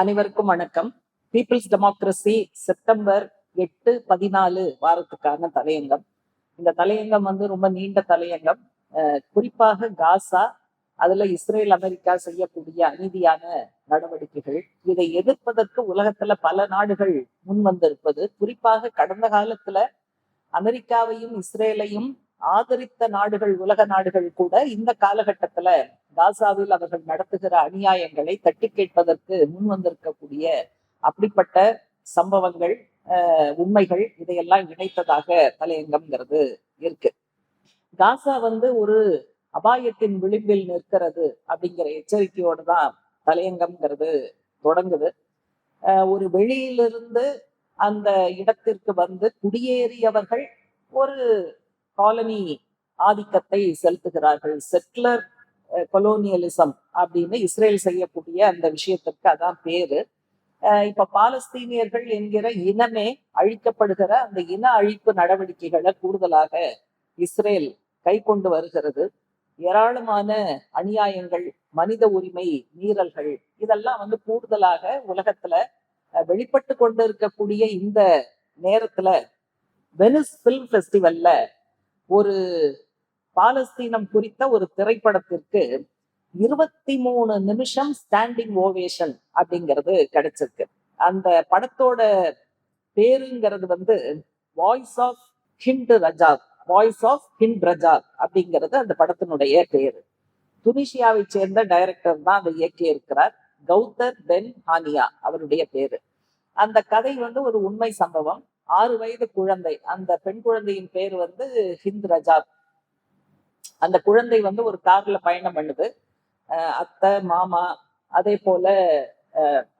அனைவருக்கும் வணக்கம். Peoples democracy September எட்டு பதினாலு வாரத்துக்கான தலையங்கம். இந்த தலையங்கம் வந்து ரொம்ப நீண்ட தலையங்கம். குறிப்பாக காசா அதுல இஸ்ரேல் அமெரிக்கா செய்யக்கூடிய அநீதியான நடவடிக்கைகள். இதை எதிர்ப்பதற்கு உலகத்துல பல நாடுகள் முன் வந்திருப்பது குறிப்பாக கடந்த காலத்துல அமெரிக்காவையும் இஸ்ரேலையும் ஆதரித்த நாடுகள் உலக நாடுகள் கூட இந்த காலகட்டத்துல காசாவில் அவர்கள் நடத்துகிற அநியாயங்களை தட்டி கேட்பதற்கு முன் வந்திருக்கக்கூடிய அப்படிப்பட்ட சம்பவங்கள் அஹ், உண்மைகள் இதையெல்லாம் இணைத்ததாக தலையங்கம்ங்கிறது இருக்கு. காசா வந்து ஒரு அபாயத்தின் விளிம்பில் நிற்கிறது அப்படிங்கிற எச்சரிக்கையோடு தான் தலையங்கம்ங்கிறது தொடங்குது. ஒரு வெளியிலிருந்து அந்த இடத்திற்கு வந்து குடியேறியவர்கள் ஒரு காலனி ஆதிக்கத்தை செலுத்துகிறார்கள். செட்லர் கொலோனியலிசம் அப்படின்னு இஸ்ரேல் செய்யக்கூடிய அந்த விஷயத்திற்கு அதான் பேரு. இப்ப பாலஸ்தீனியர்கள் என்கிற இனமே அழிக்கப்படுகிற அந்த இன அழிப்பு நடவடிக்கைகளை கூடுதலாக இஸ்ரேல் கை கொண்டு வருகிறது. ஏராளமான அநியாயங்கள் மனித உரிமை மீறல்கள் இதெல்லாம் வந்து கூடுதலாக உலகத்துல வெளிப்பட்டு கொண்டு இருக்கக்கூடிய இந்த நேரத்துல வெனிஸ் பிலிம் ஃபெஸ்டிவல்ல ஒரு பாலஸ்தீனம் குறித்த ஒரு திரைப்படத்திற்கு இருபத்தி மூணு நிமிஷம் ஸ்டாண்டிங் ஓவேஷன் அப்படிங்கிறது கிடைச்சிருக்கு. அந்த படத்தோட பேருங்கிறது வந்து voice of Hind Rajab voice of Hind Rajab அப்படிங்கிறது அந்த படத்தினுடைய பேரு. துனிஷியாவை சேர்ந்த டைரக்டர் தான் அதை இயக்கி இருக்கிறார் கௌதர் பென் ஹானியா அவருடைய பேரு. அந்த கதை வந்து ஒரு உண்மை சம்பவம். ஆறு வயது குழந்தை. அந்த பெண் குழந்தையின் பேர் வந்து ஹிந்த் ரஜாத் அந்த குழந்தை வந்து ஒரு கார்ல பயணம் பண்ணுது. அஹ் அத்தை மாமா அதே போல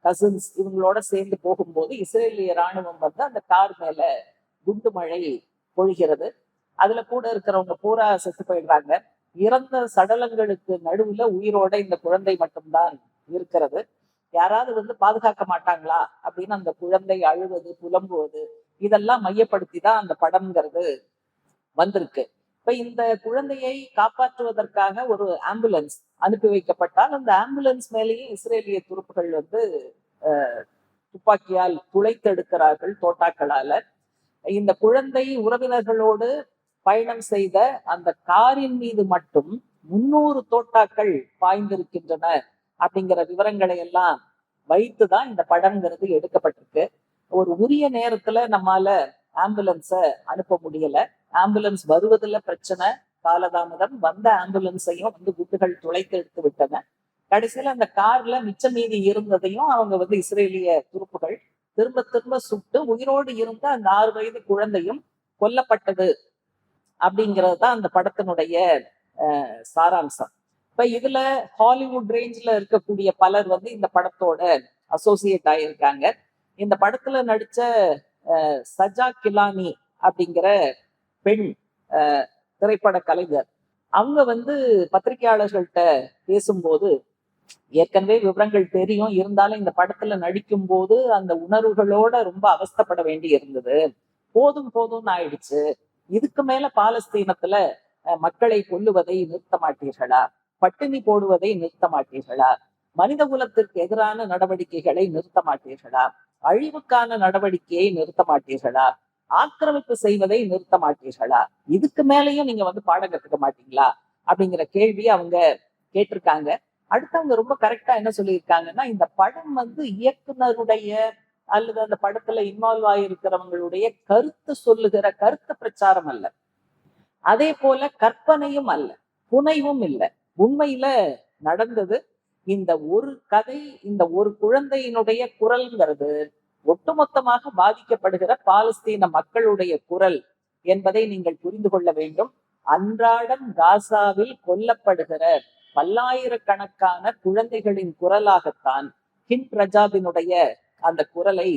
கசின்ஸ் இவங்களோட சேர்ந்து போகும்போது இஸ்ரேலிய ராணுவம் வந்து அந்த கார் மேல குண்டு மழை பொழிகிறது. அதுல கூட இருக்கிறவங்க பூரா செத்து போயிடுறாங்க. இறந்த சடலங்களுக்கு நடுவுல உயிரோட இந்த குழந்தை மட்டும்தான் இருக்கிறது. யாராவது வந்து பாதுகாக்க மாட்டாங்களா? அப்படின்னு அந்த குழந்தை அழுவது புலம்புவது இதெல்லாம் மையப்படுத்தி தான் அந்த படம்ங்கிறது வந்திருக்கு. இப்ப இந்த குழந்தையை காப்பாற்றுவதற்காக ஒரு ஆம்புலன்ஸ் அனுப்பி வைக்கப்பட்டால் அந்த ஆம்புலன்ஸ் மேலேயே இஸ்ரேலிய துருப்புகள் வந்து துப்பாக்கியால் துளைத்தெடுக்கிறார்கள் தோட்டாக்களால. இந்த குழந்தை உறவினர்களோடு பயணம் செய்த அந்த காரின் மீது மட்டும் முன்னூறு தோட்டாக்கள் பாய்ந்திருக்கின்றன அப்படிங்கிற விவரங்களை எல்லாம் வைத்துதான் இந்த படம்ங்கிறது எடுக்கப்பட்டிருக்கு. ஒரு உரிய நேரத்துல நம்மால ஆம்புலன்ஸ அனுப்ப முடியல. ஆம்புலன்ஸ் வருவதுல பிரச்சனை. காலதாமதம். வந்த ஆம்புலன்ஸையும் வந்து குண்டுகள் துளைத்து எடுத்து விட்டன. கடைசியில அந்த கார்ல மிச்ச மீதி இருந்ததையும் அவங்க வந்து இஸ்ரேலிய துருப்புகள் திரும்ப திரும்ப சுட்டு உயிரோடு இருந்த அந்த ஆறு வயது குழந்தையும் கொல்லப்பட்டது அப்படிங்கிறது தான் அந்த படத்தினுடைய சாராம்சம். இப்ப இதுல ஹாலிவுட் ரேஞ்ச்ல இருக்கக்கூடிய பலர் வந்து இந்த படத்தோட அசோசியேட் ஆயிருக்காங்க. இந்த படத்துல நடிச்ச அஹ், சஜா கிலானி அப்படிங்கிற பெண் அஹ், திரைப்பட கலைஞர். அவங்க வந்து பத்திரிகையாளர்கள்ட்ட பேசும்போது ஏற்கனவே விவரங்கள் தெரியும் இருந்தாலும் இந்த படத்துல நடிக்கும் போது அந்த உணர்வுகளோட ரொம்ப அவஸ்தைப்பட வேண்டி இருந்தது. போதும் போதும்னு ஆயிடுச்சு. இதுக்கு மேல பாலஸ்தீனத்துல அஹ், மக்களை கொல்லுவதை நிறுத்த மாட்டீர்களா? பட்டினி போடுவதை நிறுத்த மாட்டீர்களா? மனித குலத்திற்கு எதிரான நடவடிக்கைகளை நிறுத்த மாட்டீர்களா? அழிவுக்கான நடவடிக்கையை நிறுத்த மாட்டீர்களா? ஆக்கிரமிப்பு செய்வதை நிறுத்த மாட்டீர்களா? இதுக்கு மேலேயும் நீங்க வந்து பாடம் கத்துக்க மாட்டீங்களா? அப்படிங்கிற கேள்வி அவங்க கேட்டிருக்காங்க. அடுத்தவங்க ரொம்ப கரெக்டா என்ன சொல்லியிருக்காங்கன்னா இந்த படம் வந்து இயக்குனருடைய அல்லது அந்த படத்துல இன்வால்வ் ஆகியிருக்கிறவங்களுடைய கருத்து சொல்லுகிற கருத்து பிரச்சாரம் அல்ல. அதே போல கற்பனையும் அல்ல. புனைவும் இல்லை. உண்மையில நடந்தது இந்த ஒரு கதை இந்த ஒரு குழந்தையினுடைய குரல்ங்கிறது ஒட்டுமொத்தமாக பாதிக்கப்படுகிற பாலஸ்தீன மக்களுடைய குரல் என்பதை நீங்கள் புரிந்து கொள்ள வேண்டும். அன்றாடம் காசாவில் கொல்லப்படுகிற பல்லாயிரக்கணக்கான குழந்தைகளின் குரலாகத்தான் ஹின் ரஜாபினுடைய அந்த குரலை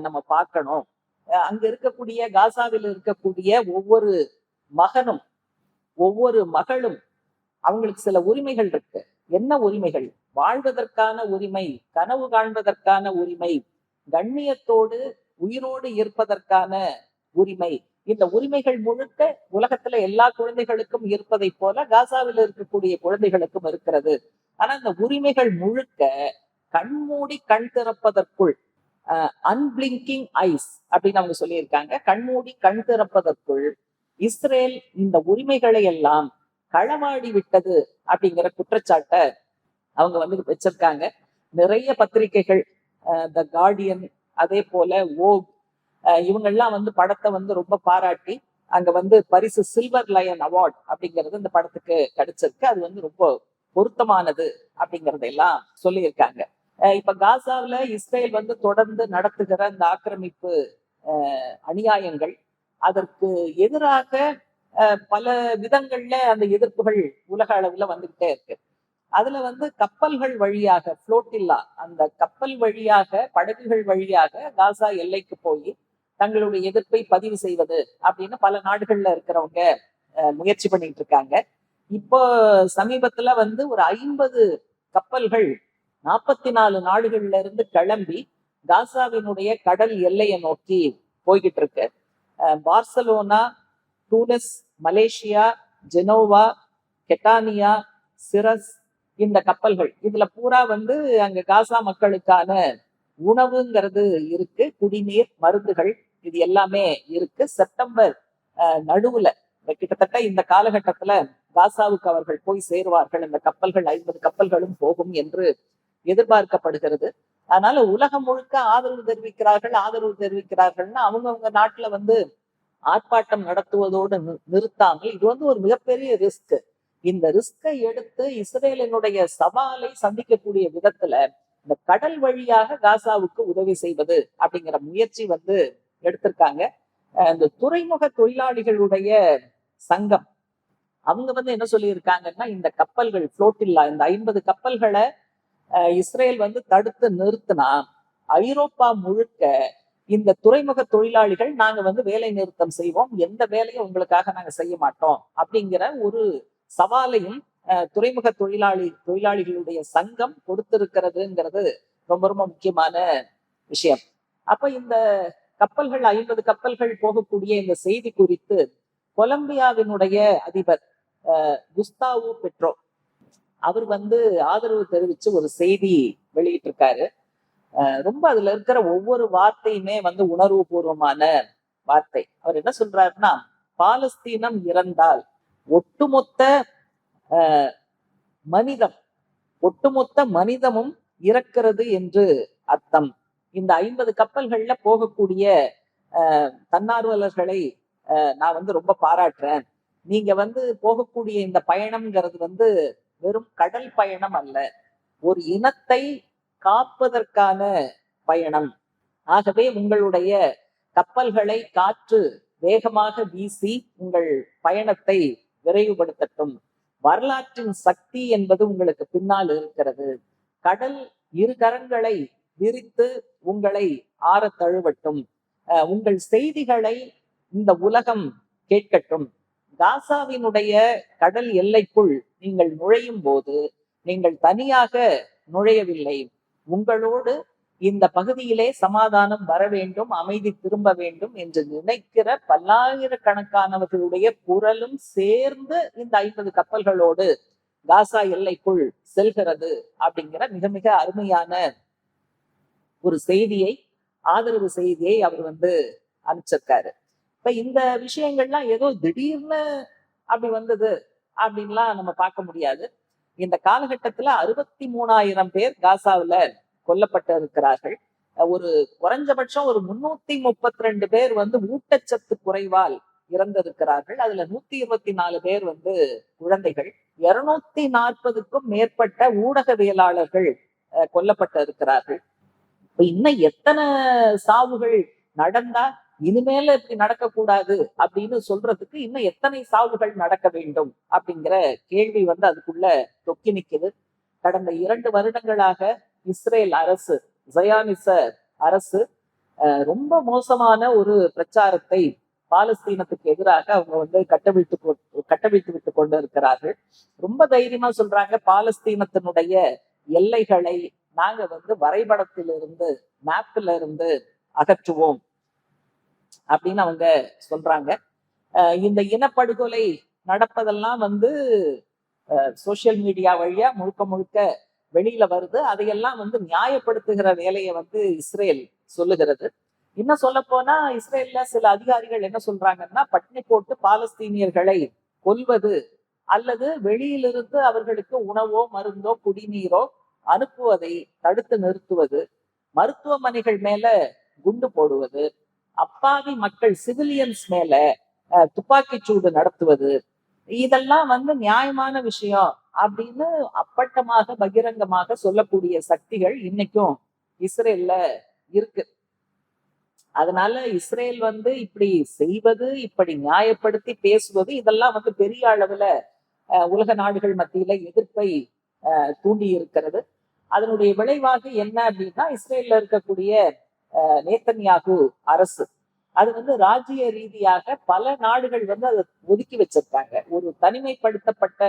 நம்ம பார்க்கணும். அஹ், அங்க இருக்கக்கூடிய காசாவில் இருக்கக்கூடிய ஒவ்வொரு மகனும் ஒவ்வொரு மகளும் அவங்களுக்கு சில உரிமைகள் இருக்கு. என்ன உரிமைகள்? வாழ்வதற்கான உரிமை கனவு காண்பதற்கான உரிமை கண்ணியத்தோடு உயிரோடு இருப்பதற்கான உரிமை. இந்த உரிமைகள் முழுக்க உலகத்துல எல்லா குழந்தைகளுக்கும் இருப்பதை போல காசாவில் இருக்கக்கூடிய குழந்தைகளுக்கும் இருக்கிறது. ஆனா இந்த உரிமைகள் முழுக்க கண்மூடி கண் திறப்பதற்குள் அன்பிளிங்கிங் ஐஸ் அப்படின்னு அவங்க சொல்லியிருக்காங்க. கண்மூடி கண் திறப்பதற்குள் இஸ்ரேல் இந்த உரிமைகளை எல்லாம் களவாடி விட்டது அப்படிங்கிற குற்றச்சாட்டை அவங்க வந்து வச்சிருக்காங்க. நிறைய பத்திரிகைகள் த கார்டியன் அதே போல ஓக் இவங்கெல்லாம் வந்து படத்தை வந்து ரொம்ப பாராட்டி அங்க வந்து பரிசு சில்வர் லயன் அவார்ட் அப்படிங்கிறது இந்த படத்துக்கு கிடைச்சிருக்கு. அது வந்து ரொம்ப பொருத்தமானது அப்படிங்கறதெல்லாம் சொல்லியிருக்காங்க. அஹ் இப்ப காசாவுல இஸ்ரேல் வந்து தொடர்ந்து நடத்துகிற இந்த ஆக்கிரமிப்பு அஹ், அநியாயங்கள் அதற்கு எதிராக பல விதங்கள்ல அந்த எதிர்ப்புகள் உலக அளவுல வந்துகிட்டே இருக்கு. அதுல வந்து கப்பல்கள் வழியாக புளோட்டில்லா அந்த கப்பல் வழியாக படகுகள் வழியாக காசா எல்லைக்கு போய் தங்களுடைய எதிர்ப்பை பதிவு செய்வது அப்படின்னு பல நாடுகள்ல இருக்கிறவங்க அஹ், முயற்சி பண்ணிட்டு இருக்காங்க. இப்போ சமீபத்துல வந்து ஒரு ஐம்பது கப்பல்கள் நாற்பத்தி நாலு நாடுகள்ல இருந்து கிளம்பி காசாவினுடைய கடல் எல்லையை நோக்கி போய்கிட்டு இருக்கு. Barcelona Tunis Malaysia Genoa Catania Syros இந்த கப்பல்கள். இதுல பூரா வந்து அங்க காசா மக்களுக்கான உணவுங்கிறது இருக்கு. குடிநீர் மருந்துகள் இது எல்லாமே இருக்கு. செப்டம்பர் அஹ், நடுவுல கிட்டத்தட்ட இந்த காலகட்டத்துல காசாவுக்கு அவர்கள் போய் சேருவார்கள். இந்த கப்பல்கள் ஐம்பது கப்பல்களும் போகும் என்று எதிர்பார்க்கப்படுகிறது. அதனால உலகம் முழுக்க ஆதரவு தெரிவிக்கிறார்கள் ஆதரவு தெரிவிக்கிறார்கள்னா அவங்கவுங்க நாட்டுல வந்து ஆர்ப்பாட்டம் நடத்துவதோடு நிறுத்தாமல் இது வந்து ஒரு மிகப்பெரிய ரிஸ்க் இந்த ரிஸ்கை எடுத்து இஸ்ரேலினுடைய சவாலை சந்திக்கக்கூடிய விதத்துல இந்த கடல் வழியாக காசாவுக்கு உதவி செய்வது அப்படிங்கிற முயற்சி வந்து எடுத்திருக்காங்க. அஹ் இந்த துறைமுக தொழிலாளிகளுடைய சங்கம் அவங்க வந்து என்ன சொல்லியிருக்காங்கன்னா இந்த கப்பல்கள் புளோட்டில்லா இந்த ஐம்பது கப்பல்களை இஸ்ரேல் வந்து தடுத்து நிறுத்தினா ஐரோப்பா முழுக்க இந்த துறைமுக தொழிலாளிகள் நாங்க வந்து வேலை நிறுத்தம் செய்வோம். எந்த வேலையும் உங்களுக்காக நாங்க செய்ய மாட்டோம். அப்படிங்கிற ஒரு சவாலையும் அஹ், துறைமுக தொழிலாளி தொழிலாளிகளுடைய சங்கம் கொடுத்திருக்கிறதுங்கிறது ரொம்ப ரொம்ப முக்கியமான விஷயம். அப்ப இந்த கப்பல்கள் ஐம்பது கப்பல்கள் போகக்கூடிய இந்த செய்தி குறித்து கொலம்பியாவினுடைய அதிபர் அஹ், குஸ்தாவோ பெட்ரோ அவர் வந்து ஆதரவு தெரிவிச்சு ஒரு செய்தி வெளியிட்டிருக்காரு. ரொம்ப அதுல இருக்கிற ஒவ்வொரு வார்த்தையுமே வந்து உணர்வுபூர்வமான வார்த்தை. அவர் என்ன சொல்றாருன்னா பாலஸ்தீனம் இறந்தால் ஒட்டுமொத்த மனிதம் ஒட்டுமொத்த மனிதமும் இறக்கிறது என்று அர்த்தம். இந்த ஐம்பது கப்பல்கள்ல போகக்கூடிய தன்னார்வலர்களை அஹ், நான் வந்து ரொம்ப பாராட்டுறேன். நீங்க வந்து போகக்கூடிய இந்த பயணம்ங்கிறது வந்து வெறும் கடல் பயணம் அல்ல. ஒரு இனத்தை காப்பதற்கான பயணம். ஆகவே உங்களுடைய கப்பல்களை காற்று வேகமாக வீசி உங்கள் பயணத்தை விரைவுபடுத்தட்டும். வரலாற்றின் சக்தி என்பது உங்களுக்கு பின்னால் இருக்கிறது. கடல் இரு கரங்களை விரித்து உங்களை ஆற தழுவட்டும். அஹ் உங்கள் செய்திகளை இந்த உலகம் கேட்கட்டும். காசாவினுடைய கடல் எல்லைக்குள் நீங்கள் நுழையும் போது நீங்கள் தனியாக நுழையவில்லை. உங்களோடு இந்த பகுதியிலே சமாதானம் வர வேண்டும் அமைதி திரும்ப வேண்டும் என்று நினைக்கிற பல்லாயிரக்கணக்கானவர்களுடைய குரலும் சேர்ந்து இந்த ஐம்பது கப்பல்களோடு காசா எல்லைக்குள் செல்கிறது அப்படிங்கிற மிக மிக அருமையான ஒரு செய்தியை ஆதரவு செய்தியை அவர் வந்து அனுப்பிச்சிருக்காரு. இப்ப இந்த விஷயங்கள்லாம் ஏதோ திடீர்னு அப்படி வந்தது அப்படின்லாம் நம்ம பார்க்க முடியாது. இந்த காலகட்டத்துல அறுபத்தி மூணாயிரம் பேர் காசாவுல கொல்லப்பட்டு இருக்கிறார்கள் ஒரு குறைஞ்சபட்சம் ஒரு முன்னூத்தி முப்பத்தி ரெண்டு பேர் வந்து ஊட்டச்சத்து குறைவால் இறந்திருக்கிறார்கள். அதுல நூத்தி இருபத்தி நாலு பேர் வந்து குழந்தைகள். இருநூத்தி நாற்பதுக்கும் மேற்பட்ட ஊடகவியலாளர்கள் அஹ், கொல்லப்பட்டு இருக்கிறார்கள் இப்ப இன்னும் எத்தனை சாவுகள் நடந்தா இனிமேல இப்படி நடக்கக்கூடாது அப்படின்னு சொல்றதுக்கு இன்னும் எத்தனை சாவுகள் நடக்க வேண்டும் அப்படிங்கிற கேள்வி வந்து அதுக்குள்ள தொக்கி நிற்குது கடந்த இரண்டு வருடங்களாக இஸ்ரேல் அரசு ஜயானிச அரசு அஹ், ரொம்ப மோசமான ஒரு பிரச்சாரத்தை பாலஸ்தீனத்துக்கு எதிராக அவங்க வந்து கட்டவிழ்த்து கொ- கட்டவிழ்த்து விட்டு கொண்டு இருக்கிறார்கள். ரொம்ப தைரியமா சொல்றாங்க பாலஸ்தீனத்தினுடைய எல்லைகளை நாங்க வந்து வரைபடத்திலிருந்து மேப்ல இருந்து அகற்றுவோம். அப்படின்னு அவங்க சொல்றாங்க. அஹ் இந்த இனப்படுகொலை நடப்பதெல்லாம் வந்து சோசியல் மீடியா வழியா முழுக்க முழுக்க வெளியில வருது. அதையெல்லாம் வந்து நியாயப்படுத்துகிற வேலையை வந்து இஸ்ரேல் சொல்லுகிறது. இன்னும் சொல்ல போனா இஸ்ரேல்ல சில அதிகாரிகள் என்ன சொல்றாங்கன்னா பட்டினி போட்டு பாலஸ்தீனியர்களை கொல்வது அல்லது வெளியிலிருந்து அவர்களுக்கு உணவோ மருந்தோ குடிநீரோ அனுப்புவதை தடுத்து நிறுத்துவது மருத்துவமனைகள் மேல குண்டு போடுவது அப்பாவி மக்கள் சிவிலியன்ஸ் மேல அஹ், சூடு நடத்துவது இதெல்லாம் வந்து நியாயமான விஷயம் அப்படின்னு அப்பட்டமாக பகிரங்கமாக சொல்லக்கூடிய சக்திகள் இன்னைக்கும் இஸ்ரேல்ல இருக்கு. அதனால இஸ்ரேல் வந்து இப்படி செய்வது இப்படி நியாயப்படுத்தி பேசுவது இதெல்லாம் வந்து பெரிய அளவுல அஹ், உலக நாடுகள் மத்தியில எதிர்ப்பை அஹ், தூண்டி இருக்கிறது அதனுடைய விளைவாக என்ன அப்படின்னா இஸ்ரேல்ல இருக்கக்கூடிய நேத்தன்யாகு அரசு. அது வந்து ராஜ்ய ரீதியாக பல நாடுகள் வந்து அதை ஒதுக்கி வச்சிருக்காங்க. ஒரு தனிமைப்படுத்தப்பட்ட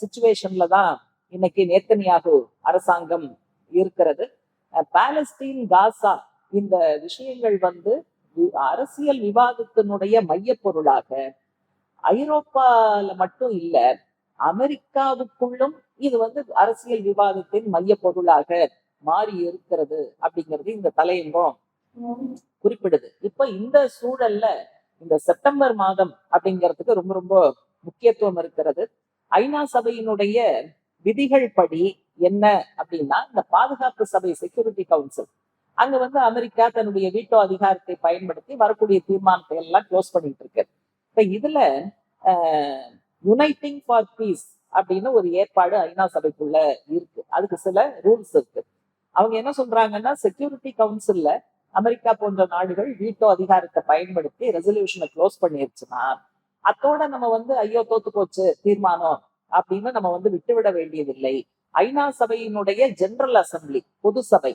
சுச்சுவேஷன்ல தான் இன்னைக்கு நேத்தன்யாகு அரசாங்கம் இருக்கிறது. பாலஸ்தீன் காசா இந்த விஷயங்கள் வந்து அரசியல் விவாதத்தினுடைய மையப் பொருளாக ஐரோப்பால மட்டும் இல்ல அமெரிக்காவுக்குள்ளும் இது வந்து அரசியல் விவாதத்தின் மைய பொருளாக மாறி இருக்கிறது அப்படிங்கிறது இந்த தலையங்கம் குறிப்பிடுது. இப்ப இந்த சூழல்ல இந்த செப்டம்பர் மாதம் அப்படிங்கிறதுக்கு ரொம்ப ரொம்ப முக்கியத்துவம் இருக்கிறது. ஐநா சபையினுடைய விதிகள் படி என்ன அப்படின்னா இந்த பாதுகாப்பு சபை செக்யூரிட்டி கவுன்சில் அங்க வந்து அமெரிக்கா தன்னுடைய வீட்டோ அதிகாரத்தை பயன்படுத்தி வரக்கூடிய தீர்மானத்தை எல்லாம் க்ளோஸ் பண்ணிட்டு இருக்கு. இப்ப இதுல யுனைட்டிங் ஃபார் பீஸ் அப்படின்னு ஒரு ஏற்பாடு ஐநா சபைக்குள்ள இருக்கு. அதுக்கு சில ரூல்ஸ் இருக்கு. அவங்க என்ன சொல்றாங்கன்னா செக்யூரிட்டி கவுன்சில்ல அமெரிக்கா போன்ற நாடுகள் வீட்டோ அதிகாரத்தை பயன்படுத்தி ரெசல்யூஷனை க்ளோஸ் பண்ணிருச்சுன்னா அத்தோட நம்ம வந்து ஐயோ தோத்து போச்சு தீர்மானம் அப்படின்னு நம்ம வந்து விட்டுவிட வேண்டியதில்லை. ஐநா சபையினுடைய ஜெனரல் அசம்பிளி பொது சபை.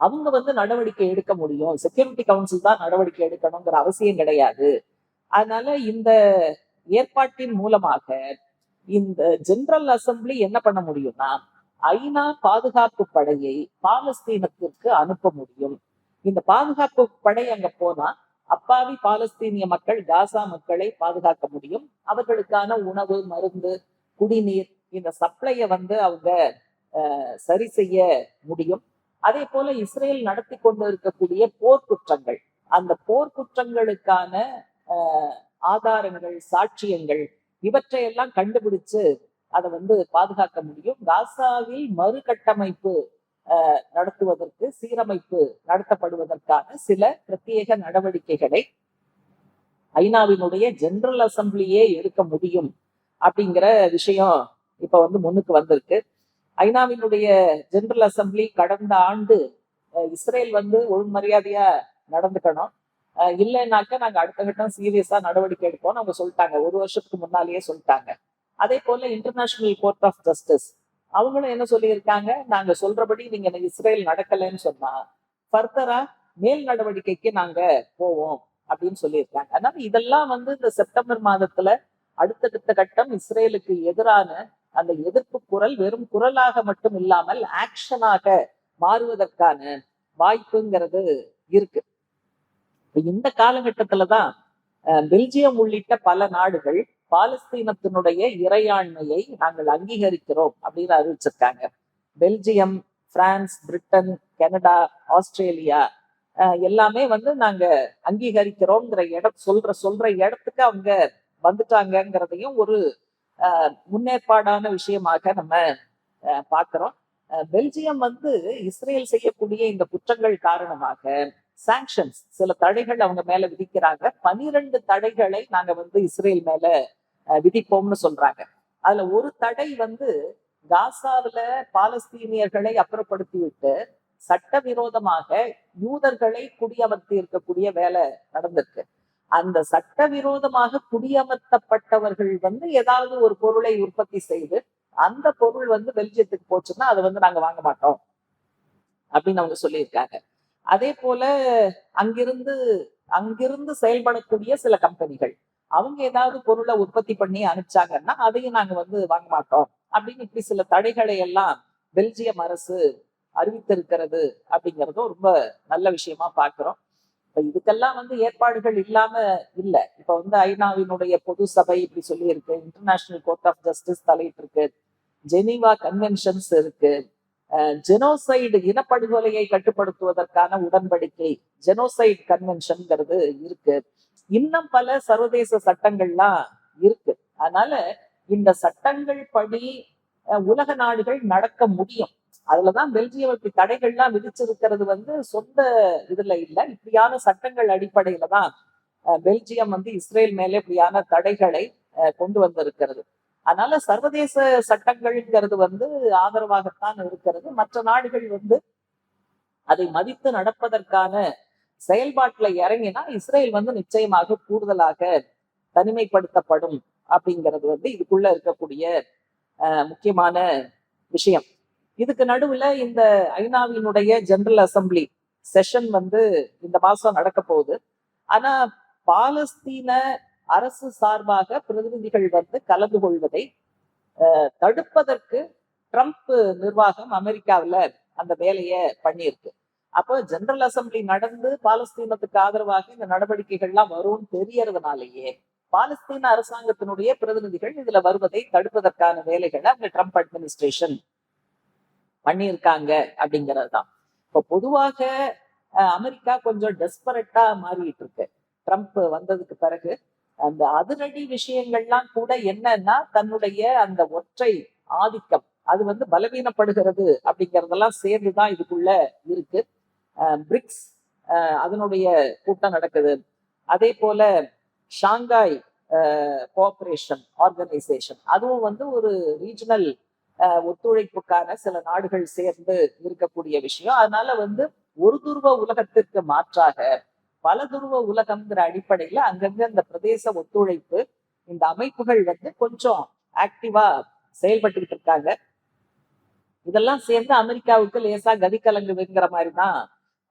அவங்க வந்து நடவடிக்கை எடுக்க முடியும். செக்யூரிட்டி கவுன்சில் தான் நடவடிக்கை எடுக்கணுங்கிற அவசியம் கிடையாது. அதனால இந்த ஏற்பாட்டின் மூலமாக இந்த ஜெனரல் அசம்பிளி என்ன பண்ண முடியும்னா ஐநா பாதுகாப்பு படையை பாலஸ்தீனத்திற்கு அனுப்ப முடியும். இந்த பாதுகாப்பு படை அங்க போனா அப்பாவி பாலஸ்தீனிய மக்கள் காசா மக்களை பாதுகாக்க முடியும். அவர்களுக்கான உணவு மருந்து குடிநீர் இந்த சப்ளைய வந்து அவங்க சரி செய்ய முடியும். அதே போல இஸ்ரேல் நடத்தி கொண்டு இருக்கக்கூடிய போர்க்குற்றங்கள். அந்த போர்க்குற்றங்களுக்கான அஹ், ஆதாரங்கள் சாட்சியங்கள் இவற்றையெல்லாம் கண்டுபிடிச்சு அதை வந்து பாதுகாக்க முடியும். காசாவில் மறுகட்டமைப்பு அஹ், நடத்துவதற்கு சீரமைப்பு நடத்தப்படுவதற்கான சில பிரத்யேக நடவடிக்கைகளை ஐநாவினுடைய ஜெனரல் அசம்பிளியே எடுக்க முடியும் அப்படிங்கிற விஷயம் இப்ப வந்து முன்னுக்கு வந்திருக்கு. ஐநாவினுடைய ஜெனரல் அசம்பிளி கடந்த ஆண்டு இஸ்ரேல் வந்து ஒழுங்குமரியாதையா நடந்துக்கணும். இல்லைனாக்கா இல்லைன்னாக்க நாங்க அடுத்த கட்டம் சீரியஸா நடவடிக்கை எடுப்போம் அவங்க சொல்லிட்டாங்க. ஒரு வருஷத்துக்கு முன்னாலேயே சொல்லிட்டாங்க. அதே போல இன்டர்நேஷனல் கோர்ட் ஆஃப் ஜஸ்டிஸ் அவங்களும் என்ன சொல்லியிருக்காங்க? நாங்க சொல்றபடி நீங்க இஸ்ரேல் நடக்கலைன்னு சொன்னா ஃபர்தரா மேல் நடவடிக்கைக்கு நாங்க போவோம் அப்படின்னு சொல்லியிருக்காங்க. அதனால இதெல்லாம் வந்து இந்த செப்டம்பர் மாதத்துல அடுத்தடுத்த கட்டம் இஸ்ரேலுக்கு எதிரான அந்த எதிர்ப்பு குரல் வெறும் குரலாக மட்டும் இல்லாமல் ஆக்ஷனாக மாறுவதற்கான வாய்ப்புங்கிறது இருக்கு. இந்த காலகட்டத்துலதான் பெல்ஜியம் உள்ளிட்ட பல நாடுகள் பாலஸ்தீனத்தினுடைய இறையாண்மையை நாங்கள் அங்கீகரிக்கிறோம் அப்படின்னு அறிவிச்சிருக்காங்க. Belgium France Britain Canada Australia எல்லாமே வந்து நாங்க அங்கீகரிக்கிறோங்கிற இடம் சொல்ற சொல்ற இடத்துக்கு அவங்க வந்துட்டாங்கங்கிறதையும் ஒரு முன்னேற்பாடான விஷயமாக நம்ம பார்க்கிறோம். பெல்ஜியம் வந்து இஸ்ரேல் செய்யக்கூடிய இந்த குற்றங்கள் காரணமாக சாங்ஷன்ஸ் சில தடைகள் அவங்க மேல விதிக்கிறாங்க. பனிரெண்டு தடைகளை நாங்க வந்து இஸ்ரேல் மேல விதிப்போம்னு சொல்றாங்க. அதுல ஒரு தடை வந்து காசாவுல பாலஸ்தீனியர்களை அப்புறப்படுத்திவிட்டு சட்டவிரோதமாக யூதர்களை குடியமர்த்தி இருக்கக்கூடிய வேலை நடந்திருக்கு. அந்த சட்டவிரோதமாக குடியமர்த்தப்பட்டவர்கள் வந்து ஏதாவது ஒரு பொருளை உற்பத்தி செய்து அந்த பொருள் வந்து பெல்ஜியத்துக்கு போச்சுன்னா அதை வந்து நாங்க வாங்க மாட்டோம் அப்படின்னு அவங்க சொல்லியிருக்காங்க. அதே போல அங்கிருந்து அங்கிருந்து செயல்படக்கூடிய சில கம்பெனிகள். அவங்க ஏதாவது பொருளை உற்பத்தி பண்ணி அனுப்பிச்சாங்கன்னா அதையும் நாங்க வந்து வாங்க மாட்டோம். அப்படின்னு இப்படி சில தடைகளை எல்லாம் பெல்ஜியம் அரசு அறிவித்திருக்கிறது அப்படிங்கறதும் ரொம்ப நல்ல விஷயமா பாக்குறோம் இப்ப இதுக்கெல்லாம் வந்து ஏற்பாடுகள் இல்லாம இல்ல. இப்ப வந்து ஐநாவினுடைய பொது சபை இப்படி சொல்லி இருக்கு இன்டர்நேஷனல் கோர்ட் ஆஃப் ஜஸ்டிஸ் தலையிட்டு இருக்கு ஜெனீவா கன்வென்ஷன்ஸ் இருக்கு. ஜெனோசைடு இனப்படுகொலையை கட்டுப்படுத்துவதற்கான உடன்படிக்கை. ஜெனோசைட் கன்வென்ஷன்ங்கிறது இருக்கு. இன்னும் பல சர்வதேச சட்டங்கள்லாம் இருக்கு. அதனால இந்த சட்டங்கள் படி உலக நாடுகள் நடக்க முடியும். அதுலதான் பெல்ஜியமுக்கு தடைகள்லாம் விதிச்சிருக்கிறது வந்து சொந்த இதுல இல்ல. இப்படியான சட்டங்கள் அடிப்படையில தான் பெல்ஜியம் வந்து இஸ்ரேல் மேலே இப்படியான தடைகளை அஹ், கொண்டு வந்திருக்கிறது. அதனால சர்வதேச சட்டங்கள்ங்கிறது வந்து ஆதரவாகத்தான் இருக்கிறது. மற்ற நாடுகள் வந்து அதை மதித்து நடப்பதற்கான செயல்பாட்டுல இறங்கினா இஸ்ரேல் வந்து நிச்சயமாக கூடுதலாக தனிமைப்படுத்தப்படும் அப்படிங்கிறது வந்து இதுக்குள்ள இருக்கக்கூடிய முக்கியமான விஷயம். இதுக்கு நடுவுல இந்த ஐநாவினுடைய ஜெனரல் அசெம்பிளி செஷன் வந்து இந்த மாசம் நடக்க போகுது ஆனா பாலஸ்தீன அரசு சார்பாக பிரதிநிதிகள் வந்து கலந்து கொள்வதை தடுப்பதற்கு ட்ரம்ப் நிர்வாகம் அமெரிக்காவுல அந்த வேலையை பண்ணியிருக்கு. அப்போ ஜெனரல் அசெம்பிளி நடந்து பாலஸ்தீனத்துக்கு ஆதரவாக இந்த நடவடிக்கைகள்லாம் வரும்னு தெரியறதுனாலேயே பாலஸ்தீன அரசாங்கத்தினுடைய பிரதிநிதிகள் இதுல வருவதை தடுப்பதற்கான வேலைகளை அந்த ட்ரம்ப் அட்மினிஸ்ட்ரேஷன் பண்ணியிருக்காங்க அப்படிங்கிறது தான் இப்போ பொதுவாக அமெரிக்கா கொஞ்சம் டெஸ்பரட்டா மாறிட்டு இருக்கு. ட்ரம்ப் வந்ததுக்கு பிறகு அந்த அதிரடி விஷயங்கள்லாம் கூட என்னன்னா தன்னுடைய அந்த ஒற்றை ஆதிக்கம் அது வந்து பலவீனப்படுகிறது அப்படிங்கிறதெல்லாம் சேர்ந்துதான் இதுக்குள்ள இருக்கு. பிரிக்ஸ் அதனுடைய கூட்டம் நடக்குது. அதே போல ஷாங்காய் கோஆபரேஷன் ஆர்கனைசேஷன் அதுவும் வந்து ஒரு ரீஜனல் ஒத்துழைப்புக்கான சில நாடுகள் சேர்ந்து இருக்கக்கூடிய விஷயம். அதனால வந்து ஒரு துருவ உலகத்திற்கு மாற்றாக பல துருவ உலகம்ங்கிற அடிப்படையில அங்கங்க இந்த பிரதேச ஒத்துழைப்பு இந்த அமைப்புகள் வந்து கொஞ்சம் ஆக்டிவா செயல்பட்டுக்கிட்டு இருக்காங்க. இதெல்லாம் சேர்ந்து அமெரிக்காவுக்கு லேசா கதி கலங்குதுங்கிற மாதிரி தான்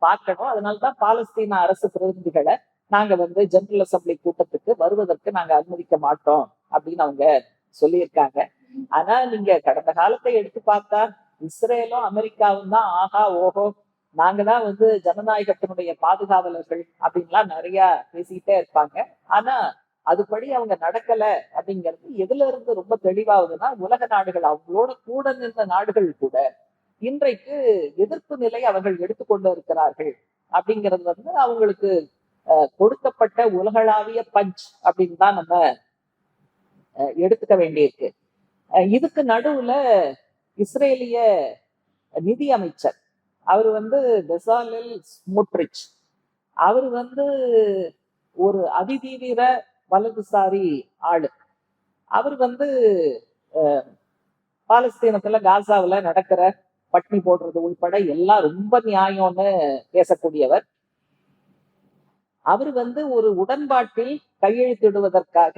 பார்க்கணும். அதனாலதான் பாலஸ்தீன அரசு பிரதிநிதிகளை நாங்க வந்து ஜெனரல் அசம்பிளி கூட்டத்துக்கு வருவதற்கு நாங்க அனுமதிக்க மாட்டோம் அப்படின்னு அவங்க சொல்லியிருக்காங்க. ஆனா நீங்க கடந்த காலத்தை எடுத்து பார்த்தா இஸ்ரேலும் அமெரிக்காவும் தான் ஆஹா ஓஹோ நாங்க தான் வந்து ஜனநாயகத்தினுடைய பாதுகாவலர்கள் அப்படின்லாம் நிறைய பேசிக்கிட்டே இருப்பாங்க. ஆனா அதுபடி அவங்க நடக்கல அப்படிங்கிறது எதுல இருந்து ரொம்ப தெளிவாகுதுன்னா உலக நாடுகள் அவங்களோட கூட நின்ற நாடுகள் கூட இன்றைக்கு எதிர்ப்பு நிலை அவர்கள் எடுத்துக்கொண்டு இருக்கிறார்கள் அப்படிங்கிறது வந்து அவங்களுக்கு அஹ், கொடுக்கப்பட்ட உலகளாவிய பஞ்ச் அப்படின்னு தான் நம்ம அஹ், எடுத்துக்க வேண்டியிருக்கு. அஹ், இதுக்கு நடுவுல இஸ்ரேலிய நிதி அமைச்சர் அவர் வந்து பெசாலில் ஸ்மோட்ரிச். அவர் வந்து ஒரு அதிதீவிர வலதுசாரி ஆளு. அவர் வந்து பாலஸ்தீனத்துல காசாவுல நடக்கிற பட்னி போடுறது உள்பட எல்லாம் ரொம்ப நியாயம்னு பேசக்கூடியவர். அவர் வந்து ஒரு உடன்பாட்டில் கையெழுத்திடுவதற்காக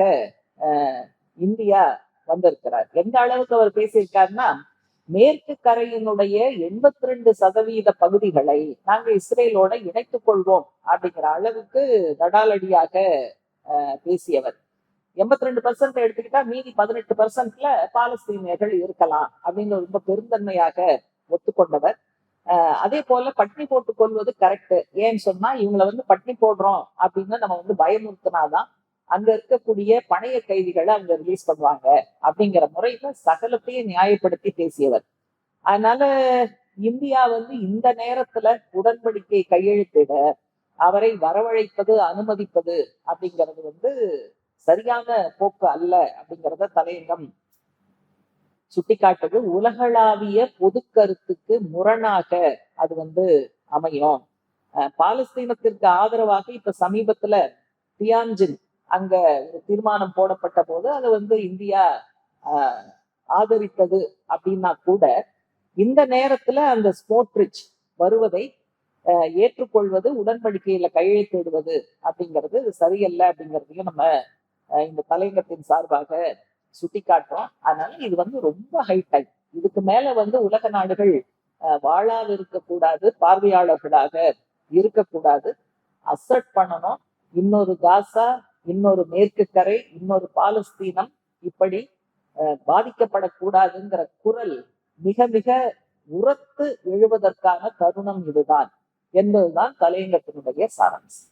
அஹ், இந்தியா வந்திருக்கிறார். எந்த அளவுக்கு அவர் பேசியிருக்காருன்னா மேற்கு கரையினுடைய எண்பத்தி ரெண்டு சதவீத பகுதிகளை நாங்க இஸ்ரேலோட இணைத்துக் கொள்வோம் அப்படிங்கிற அளவுக்கு தடாலடியாக பேசியவர். எண்பத்தி ரெண்டு பர்சன்ட் எடுத்துக்கிட்டா மீதி பதினெட்டு பர்சன்ட்ல பாலஸ்தீனியர்கள் இருக்கலாம் அப்படின்னு ரொம்ப பெருந்தன்மையாக ஒத்துக்கொண்டவர். அதே போல பட்னி போட்டு கொள்வது கரெக்ட் ஏன்னு சொன்னா இவங்களை வந்து பட்னி போடுறோம் அப்படின்னு நம்ம வந்து பயமுறுத்தினாதான் அங்க இருக்கக்கூடிய பணைய கைதிகளை அவங்க ரிலீஸ் பண்ணுவாங்க அப்படிங்கிற முறையில சகலத்தையும் நியாயப்படுத்தி பேசியவர். அதனால இந்தியா வந்து இந்த நேரத்துல உடன்படிக்கை கையெழுத்திட அவரை வரவழைப்பது அனுமதிப்பது அப்படிங்கிறது வந்து சரியான போக்கு அல்ல அப்படிங்கிறத தலையங்கம் சுட்டிக்காட்டுது. உலகளாவிய பொது கருத்துக்கு முரணாக அது வந்து அமையும். பாலஸ்தீனத்திற்கு ஆதரவாக இப்ப சமீபத்துல தியான்ஜின் அங்க தீர்மானம் போடப்பட்ட போது அதை வந்து இந்தியா ஆஹ் ஆதரித்தது அப்படின்னா கூட இந்த நேரத்துல அந்த ஸ்மோட்ரிச் வருவதை ஏற்றுக்கொள்வது உடன்படிக்கையில கையெழுத்திடுவது அப்படிங்கிறது சரியல்ல அப்படிங்கிறதையும் நம்ம இந்த தலையங்கத்தின் சார்பாக சுட்டிக்காட்டுறோம். அதனால இது வந்து ரொம்ப ஹை டைம் இதுக்கு மேல வந்து உலக நாடுகள் ஆஹ் வாழாது இருக்கக்கூடாது பார்வையாளர்களாக இருக்கக்கூடாது. அசர்ட் பண்ணணும். இன்னொரு காசா இன்னொரு மேற்கு கரை இன்னொரு பாலஸ்தீனம் இப்படி அஹ், பாதிக்கப்படக்கூடாதுங்கிற குரல் மிக மிக உரத்து எழுவதற்கான தருணம் இதுதான். என்பதுதான் கலையங்கத்தினுடைய சாராம்சம்.